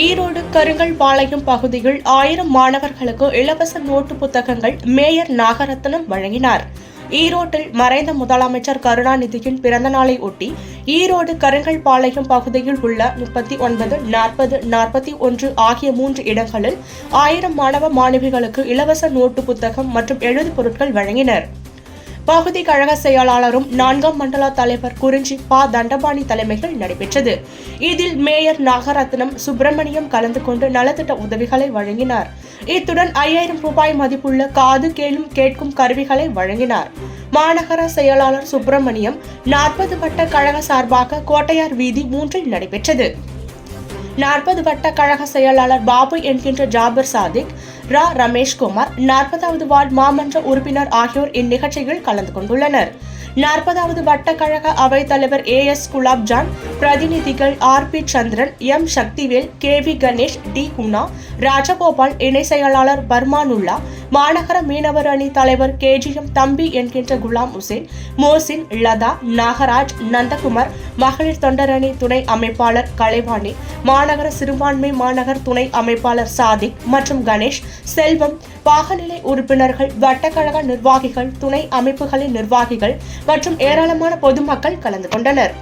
ஈரோடு கருங்கல்பாளையம் பகுதியில் ஆயிரம் மாணவர்களுக்கு இலவச நோட்டு புத்தகங்கள் மேயர் நாகரத்னம் வழங்கினார். ஈரோட்டில் மறைந்த முதலமைச்சர் கருணாநிதியின் பிறந்த நாளை ஒட்டி ஈரோடு கருங்கல்பாளையம் பகுதியில் உள்ள முப்பத்தி ஒன்பது நாற்பது நாற்பத்தி ஒன்று ஆகிய மூன்று இடங்களில் ஆயிரம் மாணவ மாணவிகளுக்கு இலவச நோட்டு புத்தகம் மற்றும் எழுது பொருட்கள் வழங்கினர். பகுதி கழக செயலாளரும் நான்காம் மண்டல தலைவர் குறிஞ்சி பா. தண்டபாணி தலைமையில் நடைபெற்றது. இதில் மேயர் நாகரத்னம் சுப்பிரமணியம் கலந்து கொண்டு நலத்திட்ட உதவிகளை வழங்கினார். இத்துடன் ஐயாயிரம் ரூபாய் மதிப்புள்ள காது கேளும் கேட்கும் கருவிகளை வழங்கினார். மாநகர செயலாளர் சுப்பிரமணியம் நாற்பது வட்ட கழக சார்பாக கோட்டையார் வீதி மூன்றில் நடைபெற்றது. நாற்பது வட்ட கழக செயலாளர் பாபு என்கின்ற ஜாபர் சாதிக் ரா. ரமேஷ்குமார் நாற்பதாவது வார்டு மாமன்ற உறுப்பினர் ஆகியோர் இந்நிகழ்ச்சியில் கலந்து கொண்டுள்ளனர். நாற்பதாவது வட்ட கழக அவைத் தலைவர் ஏ. எஸ். குலாப்ஜான் பிரதிநிதிகள் R. P. Chandran M. Sakthivel K. V. Ganesh D. குன்னா Rajagopal இணை செயலாளர் பர்மானுல்லா மாநகர மீனவர் அணி தலைவர் கேஜிஎம் தம்பி என்கின்ற குலாம் உசேன் மோசின் லதா நாகராஜ் நந்தகுமார் மகளிர் தொண்டரணி துணை அமைப்பாளர் கலைவாணி மாநகர சிறுபான்மை மாநகர் துணை அமைப்பாளர் சாதிக் மற்றும் கணேஷ் செல்வம் பாகநிலை உறுப்பினர்கள் வட்டக்கழக நிர்வாகிகள் துணை அமைப்புகளின் நிர்வாகிகள் மற்றும் ஏராளமான பொதுமக்கள் கலந்து கொண்டனர்.